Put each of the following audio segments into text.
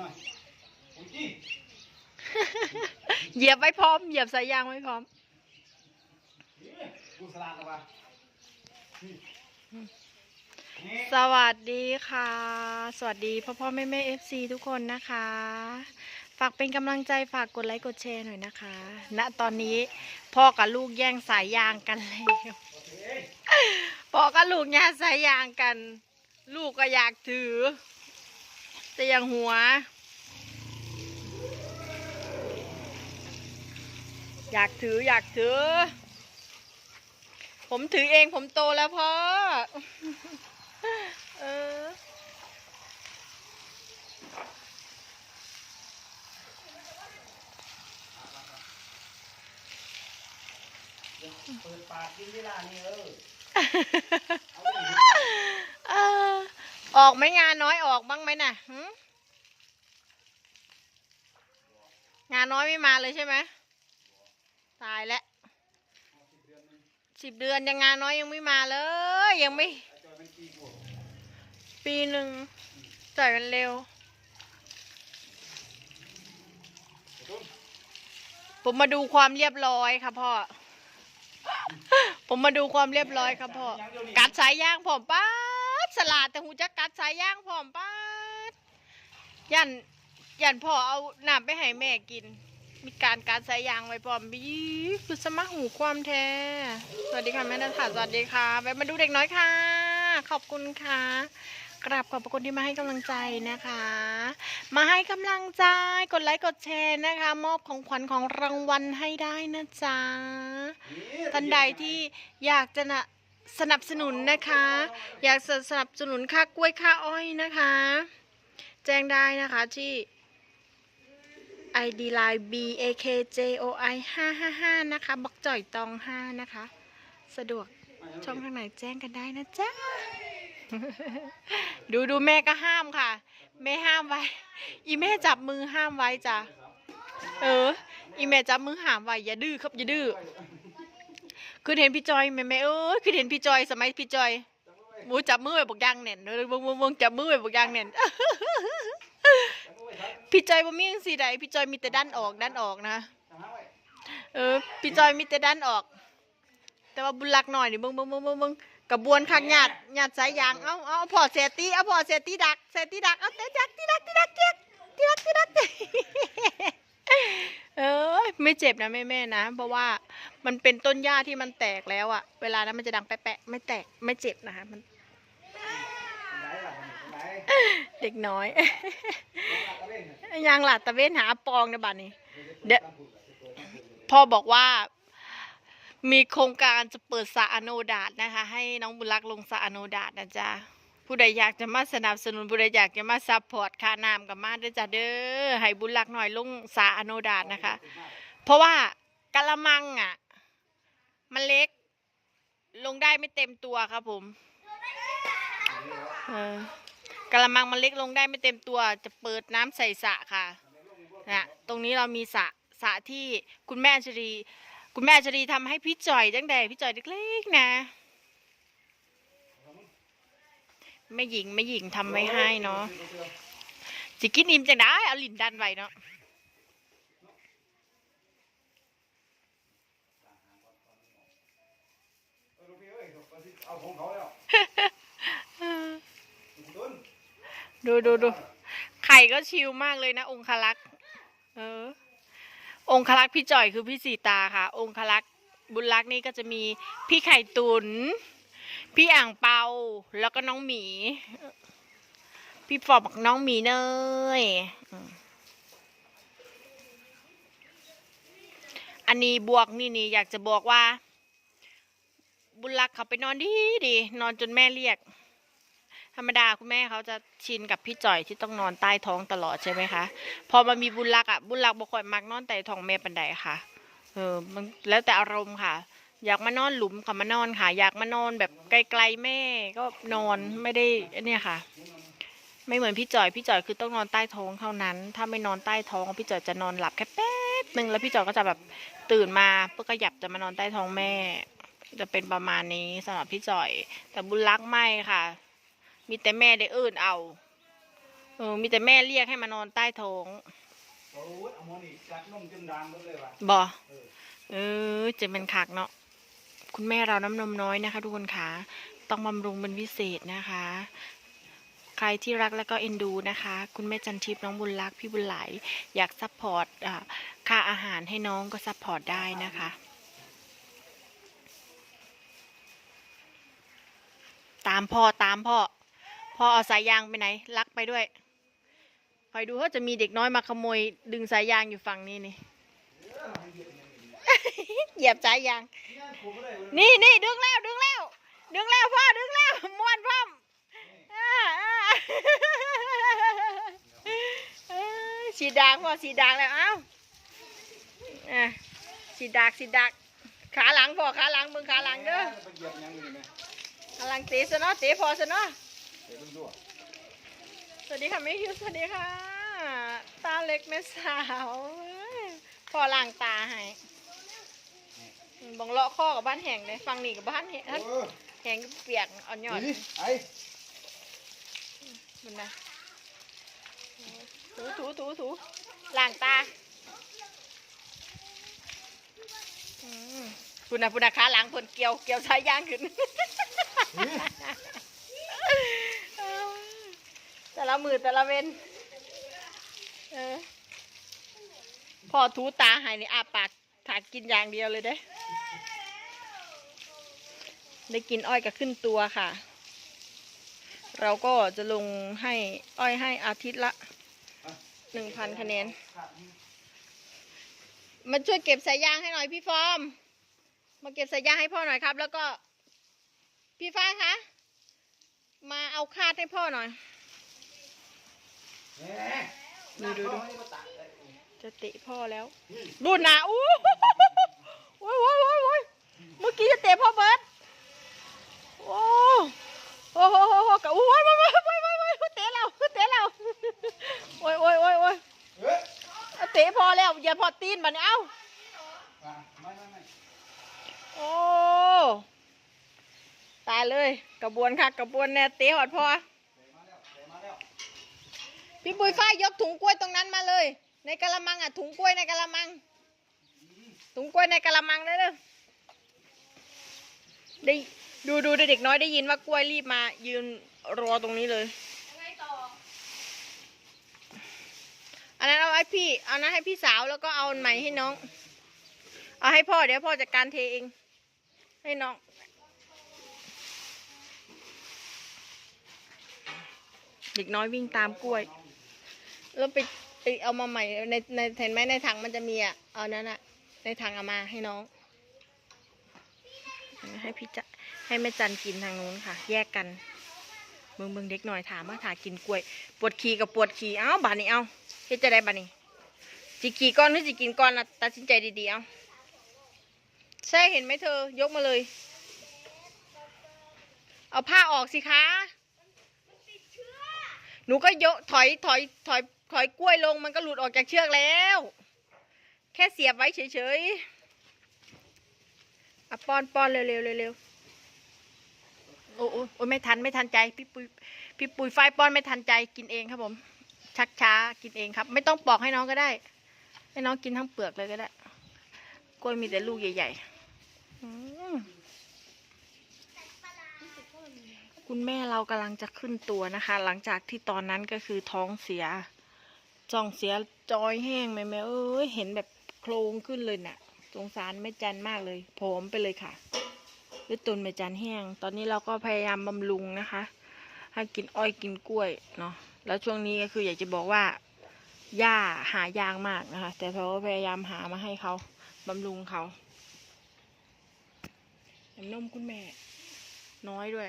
หน่อยโอ้ยจี้เหยียบไว้พร้อม เหยียบสายยางไว้พร้อมนี่กูสลาดแล้วว่ะนี่นี่ สวัสดีค่ะ สวัสดีพ่อพ่อแม่แม่เอฟซีทุกคนนะคะ ฝากเป็นกำลังใจฝากกดไลค์กดแชร์หน่อยนะคะ ณตอนนี้พ่อกับลูกแย่งสายยางกันแล้วเอ้ยพ่อกับลูกแย่งสายยางกัน ลูกก็อยากถือ แต่ยังหัว อยากถืออยากถือ ผมถือเองผมโตแล้วพ่อเออเปิดปากกินเวลานี่เออเออกไหมงานน้อยออกบ้างไหมน่ะงานน้อยไม่มาเลยใช่ไหมตายแล้วสิบเดือนยังงานน้อยยังไม่มาเลย ยังไม่ ปีหนึ่งจ่ายมันเร็ว ผมมาดูความเรียบร้อยค่ะพ่อ ผมมาดูความเรียบร้อยครับพ่อ กัดสายยางผมป้า สลัดแต่หูจะกัดสายยางผมป้าดยันยันพ่อเอาน้ำไปให้แม่กิน มีการกัดสายยางไว้พร้อมบีคือสมัครหูความแท้ สวัสดีค่ะแม่นัทค่ะสวัสดีค่ะไปมาดูเด็กน้อยค่ะ ขอบคุณค่ะกราบขอบพระคุณที่มาให้กำลังใจนะคะ มาให้กำลังใจ กดไลค์กดแชร์นะคะ มอบของขวัญของรางวัลให้ได้นะจ๊ะท่านใดที่อยากจะนะ สนับสนุนนะคะ อยากสนับสนุนค่ากล้วยค่าอ้อยนะคะ แจ้งได้นะคะที่ ID line B A K J O I 555นะคะบักจ่อยตอง 5 นะคะ สะดวกช่องทางไหนแจ้งกันได้นะจ๊ะ ดูดูแม่ก็ห้ามค่ะ แม่ห้ามไว้ อีแม่จับมือห้ามไว้จ้ะ เออ อีแม่จับมือห้ามไว้ อย่าดื้อครับ อย่าดื้อ คือเห็นพี่จอยแม่แม่เอ้ยคือเห็นพี่จอยสมัยพี่จอยหมูจับมือไว้บอกยางแน่นเวงวงวงจับมือไว้บอกยางแน่นพี่จอยบ่มีจังสีใดพี่จอยมีแต่ด้านออกด้านออกนะเออพี่จอยมีแต่ด้านออก แต่ว่าบุญรักหน่อยนี่เบิ่งเวงเบิ่งเบิ่งเบิ่งกระบวนคักหยาดหยาดสายยางเอาเอาเอาพอเสตีเอาพอเสตีดักเสตีดักเอาเสตีดักตีดักตีดักตีดักตีดักตีดัก เออไม่เจ็บนะแม่แม่ๆนะ เพราะว่ามันเป็นต้นหญ้าที่มันแตกแล้วอะเวลานั้นมันจะดังแปะๆไม่แตกไม่เจ็บนะคะมัน เด็กน้อย ยังหลัดตะเวนหาปองในบัดนี้ เดี๋ยวพ่อบอกว่า มีโครงการจะเปิดสระอโนดาตนะคะ ให้น้องบุญรักลงสระอโนดาตนะจ๊ะ ผู้ใดอยากจะมาสนับสนุนผู้ใดอยากจะมาซัพพอร์ตค่าน้ำกับมาด้อจ้ะเด้อให้บุญรักหน่อยลงสระอโนดาตนะคะ เพราะว่ากะละมังอะ มันเล็ก ลงได้ไม่เต็มตัวครับผมเออกะละมังมันเล็กลงได้ไม่เต็มตัว จะเปิดน้ำใส่สระค่ะนะตรงนี้เรามีสระสระที่คุณแม่ชรี คุณแม่ชรีทำให้พี่จ่อยตั้งแต่พี่จ่อยเล็กๆนะ แม่หญิงแม่หญิงทำไว้ให้เนาะสิกินอิ่มจังได้เอาลิ้นดันไว้เนาะเอาของเขาแล้วต้นดูดูดูไข่ก็ชิลมากเลยนะ องคลักษ์เออ องคลักษ์พี่จ่อยคือพี่สีตาค่ะ องคลักษ์บุญรักษ์นี่ก็จะมีพี่ไข่ตุน พี่อ่างเปาแล้วก็น้องหมี พี่ฟอบกน้องหมีเนยอันนี้บวกนี่นี่อยากจะบอกว่า บุญรักเขาไปนอนดีดีนอนจนแม่เรียก ธรรมดาคุณแม่เขาจะชินกับพี่จ่อยที่ต้องนอนใต้ท้องตลอดใช่ไหมคะพอมามีบุญรักอะบุญรักษ์บ่ค่อยมักนอนใต้ท้องแม่ปันใดค่ะ เออมันแล้วแต่อารมณ์ค่ะ อยากมานอนหลุมก็มานอนค่ะ อยากมานอนแบบไกลๆแม่ก็นอนไม่ได้เนี่ยค่ะ ไม่เหมือนพี่จ่อยพี่จ่อยคือต้องนอนใต้ท้องเท่านั้น ถ้าไม่นอนใต้ท้องพี่จ่อยจะนอนหลับแค่แป๊บหนึ่งแล้วพี่จ่อยก็จะแบบตื่นมาเพื่อก็หยับจะมานอนใต้ท้องแม่ จะเป็นประมาณนี้สำหรับพี่จ่อย แต่บุญรักษ์ไม่ค่ะ มีแต่แม่ได้เอื่นเอาเออมีแต่แม่เรียกให้มานอนใต้ท้องโอ้ยเอาหมอนี่จัดนมจนดังหมดเลยว่ะบอเออเออจะเป็นคักเนาะ คุณแม่เราน้ำนมน้อยนะคะ ทุกคนคะต้องบำรุงเป็นพิเศษนะคะ ใครที่รักแล้วก็เอ็นดูนะคะ คุณแม่จันทิพย์น้องบุญรักพี่บุญไหลอยากซัพพอร์ตค่าอาหารให้น้องก็ซัพพอร์ตได้นะคะ ตามพ่อตามพ่อพ่อเอาสายยางไปไหนลักไปด้วยคอยดูว่าจะมีเด็กน้อยมาขโมยดึงสายยางอยู่ฝั่งนี้นี่ เหยียบสายยางนี่ผมก็ได้เว้ยนี่นี่ดึงแล้วดึงแล้ว ดึงแล้วพ่อดึงแล้วม้วนพ่อมอ่าอ่าเอ้ยสีดากพ่อสีดากแล้วเอ้าอะสีดากสีดากขาหลังพ่อขาหลังเบิ่งขาหลังเด้อไปเหยียบหยังอยู่นี่แม่ขาหลังเตะซะเนาะเตะพอซะเนาะเดี๋ยวเพิ่งดูอะสวัสดีค่ะแม่ฮิวสวัสดีค่ะ ตาเล็กแม่สาวเอ้ยพ่อล้างตาให้ บังเลาะข้อกับบ้านแห่งเลยฟังนี่กับบ้านแห่งเออแห้งเปียกอ่อนหยอดนี่ไอ้มันนะถูถูถูถูล้างตาอืมปุ่นนะปุ่นนะขาหลังปุ่นเกี่ยวเกี่ยวสายยางขึ้นแต่ละมือแต่ละเว้นเออพอถูตาใหายนี่อาปากถากกินอย่างเดียวเลยเด้ ได้กินอ้อยก็ขึ้นตัวค่ะ เราก็จะลงให้อ้อยให้อาทิตย์ละหนึ่งพันคะแนน มาช่วยเก็บสายยางให้หน่อยพี่ฟอร์ม มาเก็บสายยางให้พ่อหน่อยครับ แล้วก็ พี่ฟ้าคะ มาเอาคาดให้พ่อหน่อยแหมดูดูดูน้ำเข้าให้มาตักเลยจะเตะพ่อแล้วดูนะอู้โอ้ยโอ้ยโอ้ยโอ้ยเมื่อกี้จะเตะพ่อเบิร์ตโอ้โอ้โห โอ้ยโอ้ยโอ้ยโอ้ยโอ้ยโอ้ยเตะเราเตะเราโอ้ยโอ้ยโอ้ยโอ้ยเตะพอแล้วอย่าพอตีนบันี้เอ้าโอ้ตายเลยกระบวนค่ะกระบวนแน่เตะหอดพอพี่ปุยฝ้ายยกถุงกล้วยตรงนั้นมาเลย ในกะละมังอะถุงกล้วยในกะละมัง ถุงกล้วยในกะละมังเลยเด้อได้ ดูดูเด็กน้อยได้ยินว่ากล้วยรีบมายืนรอตรงนี้เลยอันนั้นเอาไว้พี่ เอานั้นให้พี่สาวแล้วก็เอาอันใหม่ให้น้อง เอาให้พ่อเดี๋ยวพ่อจัดการเทเอง ให้น้อง เด็กน้อยวิ่งตามกล้วย แล้วไปไปเอามาใหม่ในในเห็นไหมในถังมันจะมีอะ เอานั้นอะ ในถังเอามาให้น้อง ให้พี่จะ ให้แม่จันกินทางนู้นค่ะ แยกกันเบิ่งเบิ่งเด็กหน่อยถามว่าถากินกล้วย ปวดขี่กับปวดขี่เอ้าบาดนี้เอาเฮ็ดจะได้บาดนี้สิขี่ก้อนหรือสิกินก้อนนะตัดสินใจดีๆเอาใช่เห็นไหมเธอ ยกมาเลย เอาผ้าออกสิคะหนูก็ยกถอยถอยถอยถอยกล้วยลงมันก็หลุดออกจากเชือกแล้ว แค่เสียบไว้เฉยๆอะป้อนป้อนเร็วๆเร็วๆ อ้โอ้โอ้ไม่ทันไม่ทันใจพี่ปุยพี่ปุยไฟป้อนไม่ทันใจกินเองครับผม ชักช้ากินเองครับ ไม่ต้องปอกให้น้องก็ได้ ให้น้องกินทั้งเปลือกเลยก็ได้ กล้วยมีแต่ลูกใหญ่ๆคุณแม่เรากำลังจะขึ้นตัวนะคะ หลังจากที่ตอนนั้นก็คือท้องเสียจ้องเสียจอยแห้งไหมแม่เอ้ยเห็นแบบโครงขึ้นเลยเนี่ยสงสารแม่จันมากเลยผอมไปเลยค่ะ ด้วยตุนแม่จันแห้ง ตอนนี้เราก็พยายามบำรุงนะคะ ให้กินอ้อยกินกล้วยเนาะ แล้วช่วงนี้ก็คืออยากจะบอกว่าหญ้าหายากมากนะคะ แต่เราก็พยายามหามาให้เขาบำรุงเขาน้ำนมคุณแม่ น้อยด้วย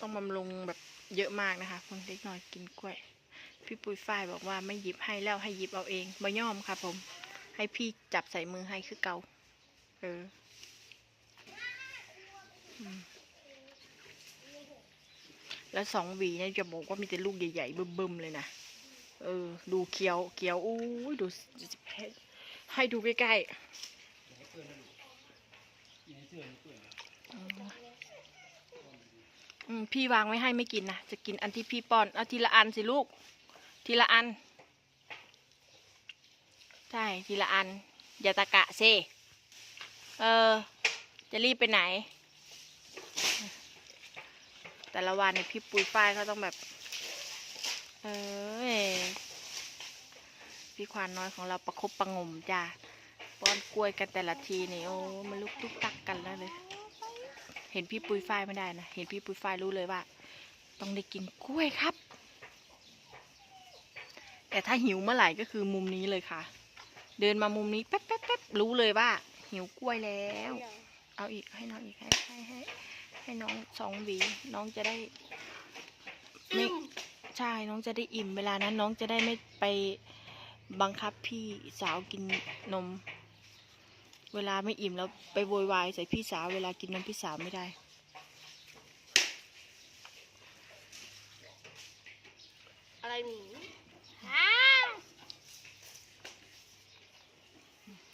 ต้องบำรุงแบบเยอะมากนะคะคนเล็กน้อยกินกล้วย พี่ปุ้ยฝ้ายบอกว่าไม่หยิบให้แล้วให้หยิบเอาเองบ่ย่อมค่ะผม ให้พี่จับใส่มือให้คือเกาเออ แล้วสองหวีเนี่ยจะบอกว่ามีแต่ลูกใหญ่ๆบึ้มๆเลยนะ เออ ดูเคี้ยวเคี้ยวอู้ยดูให้ให้ดูใกล้ๆพี่วางไว้ให้ไม่กินนะ จะกินอันที่พี่ป้อน เอาทีละอันสิลูก ทีละอัน ใช่ ทีละอัน อย่าตะกะเซเออ จะรีบไปไหน แต่ละวันเนี่ยพี่ปุยฝ้ายเขาต้องแบบ เออพี่ควานน้อยของเราประคบประงมจ้าป้อนกล้วยกันแต่ละทีนี่โอ้มันลุกตุกตักกันแล้วเลย เห็นพี่ปุยฝ้ายไม่ได้นะ เห็นพี่ปุยฝ้ายรู้เลยว่า ต้องได้กินกล้วยครับ แต่ถ้าหิวเมื่อไหร่ก็คือมุมนี้เลยค่ะ เดินมามุมนี้แป๊บแป๊บแป๊บรู้เลยว่า หิวกล้วยแล้ว เอาอีกให้น้องอีกให้ให้ให้ ให้น้องสองหวี น้องจะได้ไม่ใช่น้องจะได้อิ่มเวลานั้น น้องจะได้ไม่ไปบังคับพี่สาวกินนม เวลาไม่อิ่มแล้วไปโวยวายใส่พี่สาวเวลากินนมพี่สาวไม่ได้อะไรหนี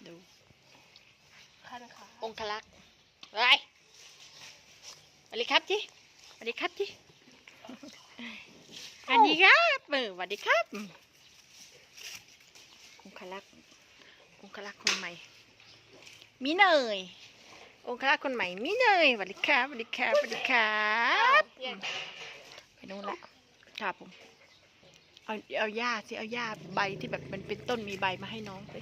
ดูคันขาองคลักษ์ไรส วัสดีครับจิสวัสดีครับจิสวัสดีครับเออสวัสดีครับองคลักษ์องคลักษ์คนใหม่ มีเนยองคลักษ์คนใหม่มีเนยสวัสดีครับสวัสดีครับสวัสดีครับเปลี่ยนไปนู่นละครับผมเอาเอาหญ้าสิเอาหญ้าใบที่แบบมันเป็นต้นมีใบมาให้น้องสิ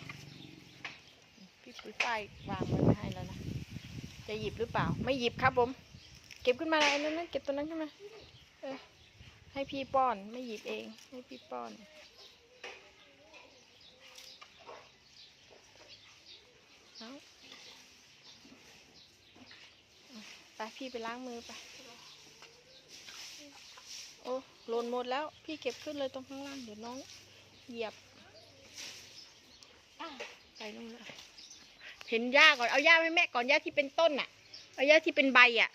พี่ปุ้ยฝ้ายวางไว้ไม่ให้แล้วนะจะหยิบหรือเปล่า ไม่หยิบครับผม เก็บขึ้นมาเลยนั่นนั่นเก็บตัวนั้นขึ้นมาเออให้พี่ป้อนไม่หยิบเอง ให้พี่ป้อน เอาไปพี่ไปล้างมือไป โอ้หล่นหมดแล้ว พี่เก็บขึ้นเลยตรงข้างล่าง เดี๋ยวน้องเหยียบ ไปนู่นแล้วเห็นหญ้าก่อน เอาหญ้าให้แม่ก่อนหญ้าที่เป็นต้นน่ะ เอาหญ้าที่เป็นใบอะ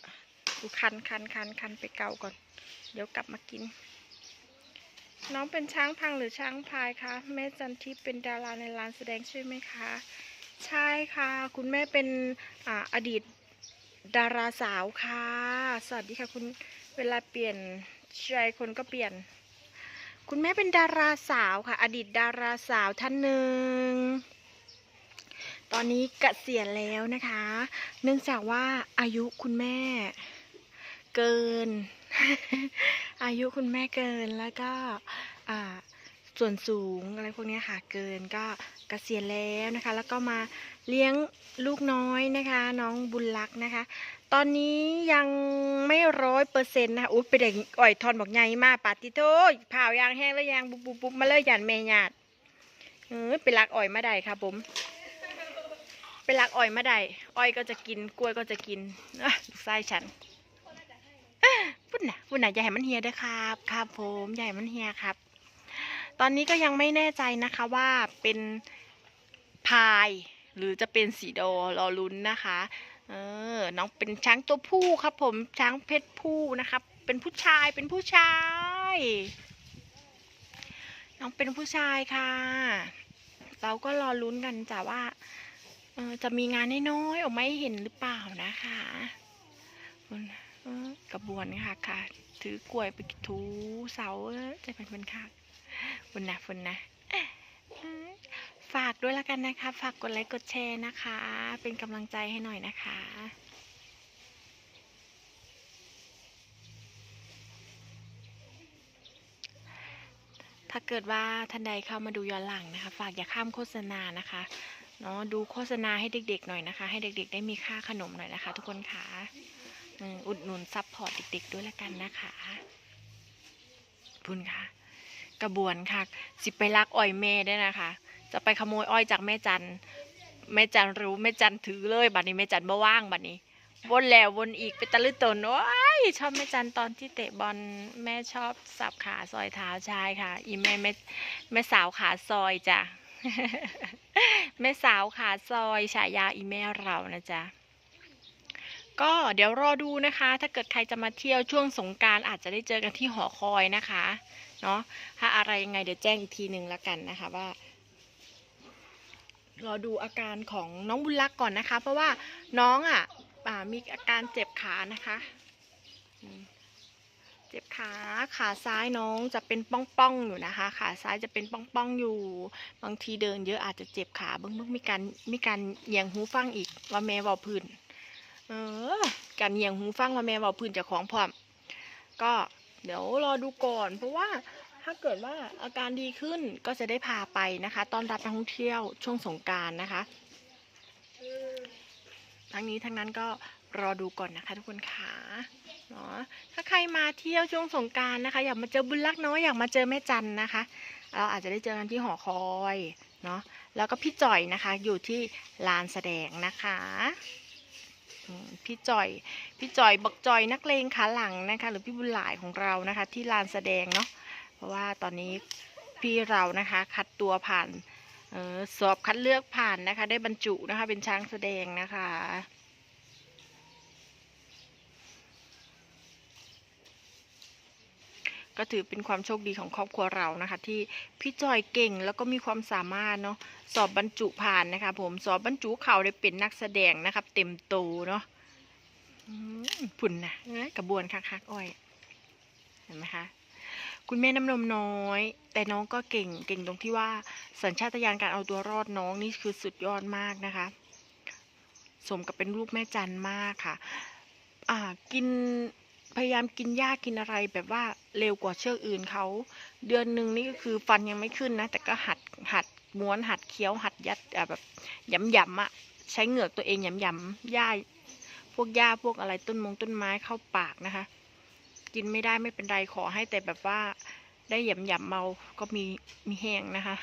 ดูคันคันคันคันไปเกาก่อน เดี๋ยวกลับมากิน น้องเป็นช้างพังหรือช้างพายคะแม่จันทิพย์เป็นดาราในร้านแสดงใช่ไหมคะ ใช่ค่ะ คุณแม่เป็นออดีตดาราสาวค่ะ สวัสดีค่ะคุณเวลาเปลี่ยนใจคนก็เปลี่ยน คุณแม่เป็นดาราสาวค่ะ อดีตดาราสาวท่านหนึ่งตอนนี้เกษียณแล้วนะคะ เนื่องจากว่าอายุคุณแม่ เกิน อายุคุณแม่เกินแล้วก็ส่วนสูงอะไรพวกนี้ค่ะเกินก็เกษียณแล้วนะคะ แล้วก็มาเลี้ยงลูกน้อยนะคะ น้องบุญรักนะคะ ตอนนี้ยังไม่ร้อยเปอร์เซ็นต์นะคะอุ้ยไปเด็กอ่อยทอนบอกไงมาปาติโตเผายางแห้งแล้วยางบุบบุบมาเลยหยันแม่หยาดเออไปลักอ่อยมาได้ค่ะผมไปลักอ่อยมาได้อ้อยก็จะกินกล้วยก็จะกินลูกไส้ฉัน พุ่นน่ะพุ่นน่ะอย่าให้มันเฮียด้วยครับครับผมอย่าให้มันเฮียครับ ตอนนี้ก็ยังไม่แน่ใจนะคะว่าเป็นพายหรือจะเป็นสีโดรอลุ้นนะคะ เออ น้องเป็นช้างตัวผู้ครับ ผมช้างเพศผู้นะครับ เป็นผู้ชายเป็นผู้ชาย น้องเป็นผู้ชายค่ะ เราก็รอลุ้นกันจ้ะว่าเออจะมีงานน้อยๆออกมาให้เห็นหรือเปล่านะคะ กระบวนค่ะค่ะ ถือกล้วยไปถูเสาเออจะเป็นเป็นค่ะคุณนะคุณนะฝากด้วยละกันนะคะ ฝากกดไลค์กดแชร์นะคะ เป็นกำลังใจให้หน่อยนะคะถ้าเกิดว่าท่านใดเข้ามาดูย้อนหลังนะคะ ฝากอย่าข้ามโฆษณานะคะเนาะดูโฆษณาให้เด็กๆหน่อยนะคะ ให้เด็กๆ ได้มีค่าขนมหน่อยนะคะ ทุกคนค่ะ อุดหนุนซัพพอร์ตเด็กๆด้วยละกันนะคะบุญค่ะ กระบวนค่ะ สิไปลักอ้อยแม่ได้นะคะ จะไปขโมยอ้อยจากแม่จันแม่จันรู้แม่จันถือเลยบัดนี้แม่จันบ่ว่างบัดนี้วนแล้ววนอีกไปตะลึตนโอ้ยชอบแม่จันตอนที่เตะบอลแม่ชอบสับขาซอยเท้าชายค่ะ อีแม่แม่แม่สาวขาซอยจ้ะแม่สาวขาซอยฉายาอีแม่เรานะจ๊ะ ก็เดี๋ยวรอดูนะคะ ถ้าเกิดใครจะมาเที่ยวช่วงสงการอาจจะได้เจอกันที่หอคอยนะคะเนาะถ้าอะไรยังไงเดี๋ยวแจ้งอีกทีหนึ่งแล้วกันนะคะว่ารอดูอาการของน้องบุญรักก่อนนะคะ เพราะว่าน้องอะอ่ามีอาการเจ็บขานะคะ เจ็บขาขาซ้ายน้องจะเป็นป้องๆอยู่นะคะ ขาซ้ายจะเป็นป้องๆอยู่ บางทีเดินเยอะอาจจะเจ็บขาเบิ้งเบิ้งมีการมีการเหยียงหูฟังอีกว่าแม่บาพื้น เออการเหยียงหูฟังว่าแม่เบาพื้นเจะของพร้อม ก็เดี๋ยวรอดูก่อน เพราะว่าถ้าเกิดว่าอาการดีขึ้นก็จะได้พาไปนะคะต้อนรับนักท่องเที่ยวช่วงสงการนะคะ ทั้งนี้ทั้งนั้นก็รอดูก่อนนะคะ ทุกคนค่ะเนาะถ้าใครมาเที่ยวช่วงสงการนะคะ อยากมาเจอบุญรักน้อยอยากมาเจอแม่จันนะคะ เราอาจจะได้เจอกันที่หอคอยเนาะแล้วก็พี่จ่อยนะคะอยู่ที่ลานแสดงนะคะ พี่จอย พี่จอยบักจอยนักเลงขาหลังนะคะ หรือพี่บุญหลายของเรานะคะ ที่ลานแสดงเนาะเพราะว่าตอนนี้พี่เรานะคะ คัดตัวผ่านออสอบคัดเลือกผ่านนะคะ ได้บรรจุนะคะ เป็นช้างแสดงนะคะ ก็ถือเป็นความโชคดีของครอบครัวเรานะคะ ที่พี่จอยเก่งแล้วก็มีความสามารถเนาะสอบบรรจุผ่านนะคะผมสอบบรรจุเข่าได้เป็นนักแสดงนะครับ เต็มโตเนาะผุ่นนะกระบวนคักๆอ้อยเห็นไหมคะคุณแม่น้ำนมน้อย แต่น้องก็เก่งเก่งตรงที่ว่าสัญชาตญาณการเอาตัวรอดน้องนี่คือสุดยอดมากนะคะ สมกับเป็นลูกแม่จันมากค่ะ อ่ากิน พยายามกินหญ้ากินอะไรแบบว่าเร็วกว่าเชือกอื่นเขา เดือนหนึ่งนี่ก็คือฟันยังไม่ขึ้นนะ แต่ก็หัดหัดม้วนหัดเคี้ยวหัดยัดแบบยำยำอะใช้เหงือกตัวเองยำยำหญ้าพวกหญ้าพวกอะไรต้นมงต้นไม้เข้าปากนะคะ กินไม่ได้ไม่เป็นไรขอให้แต่แบบว่าได้หยำหยำเมา ก็มีมีแห้งนะคะ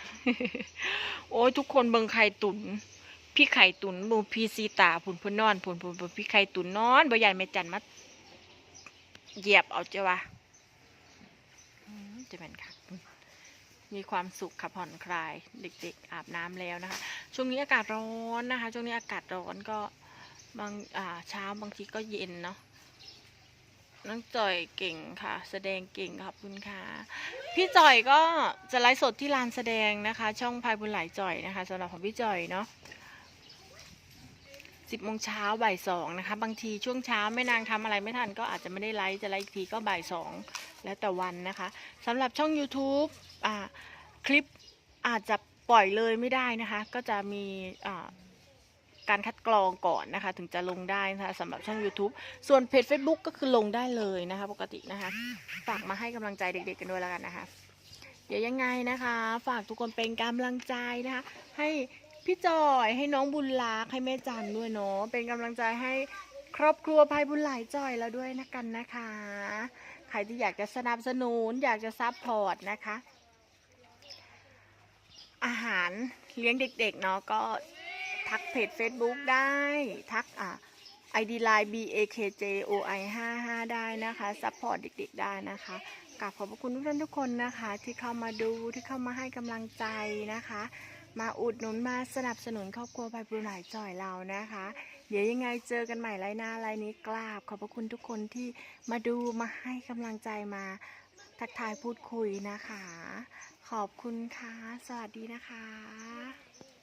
โอ้ยทุกคนเบิงไข่ตุน พี่ไข่ตุนบูพีซีตาผุนพุนนอนผุนผุนผุนพี่ไข่ตุนนอนบ่ใหญ่แม่จันมา เหยียบเอาเจ้าวะจะเป็นค่ะ มีความสุขค่ะผ่อนคลาย เด็ก ๆ อาบน้ำแล้วนะคะ ช่วงนี้อากาศร้อนนะคะ ช่วงนี้อากาศร้อนก็บางอ่าเช้าบางทีก็เย็นเนาะน้องจ่อยเก่งค่ะ แสดงเก่งขอบคุณค่ะ พี่จ่อยก็จะไลฟ์สดที่ลานแสดงนะคะ ช่องพายบุญหลายจ่อยนะคะสำหรับของพี่จ่อยเนาะ สิบโมงเช้าบ่ายสองนะคะ บางทีช่วงเช้าแม่นางทำอะไรไม่ทันก็อาจจะไม่ได้ไลฟ์จะไลฟ์อีกทีก็บ่ายสองแล้วแต่วันนะคะสำหรับช่อง YouTube อ่าคลิปอาจจะปล่อยเลยไม่ได้นะคะ ก็จะมีอ่าการคัดกรองก่อนนะคะ ถึงจะลงได้นะคะสำหรับช่อง YouTube ส่วนเพจ Facebook ก็คือลงได้เลยนะคะ ปกตินะคะฝากมาให้กำลังใจเด็ก ๆ กันด้วยแล้วกันนะคะ เดี๋ยวยังไงนะคะ ฝากทุกคนเป็นกำลังใจนะคะ ให้ พี่จอยให้น้องบุญรักให้แม่จันด้วยเนาะเป็นกำลังใจให้ครอบครัวภัยบุญหลายจอยแล้วด้วยนะกันนะคะ ใครที่อยากจะสนับสนุนอยากจะซัพพอร์ตนะคะ อาหารเลี้ยงเด็กๆเนาะก็ทักเพจ Facebook ได้ ทักอะ ID Line B A K J O I 5 5 ได้นะคะซัพพอร์ตเด็กๆได้นะคะกราบขอบพระคุณทุกท่านทุกคนนะคะ ที่เข้ามาดูที่เข้ามาให้กำลังใจนะคะ มาอุดหนุนมาสนับสนุนครอบครัวไปบรูหนายจ่อยเรานะคะ เดี๋ยวยังไงเจอกันใหม่ไรน์หน้าไรน์นี้กราบ ขอบพระคุณทุกคนที่มาดูมาให้กำลังใจมาทักทายพูดคุยนะคะ ขอบคุณค่ะ สวัสดีนะคะ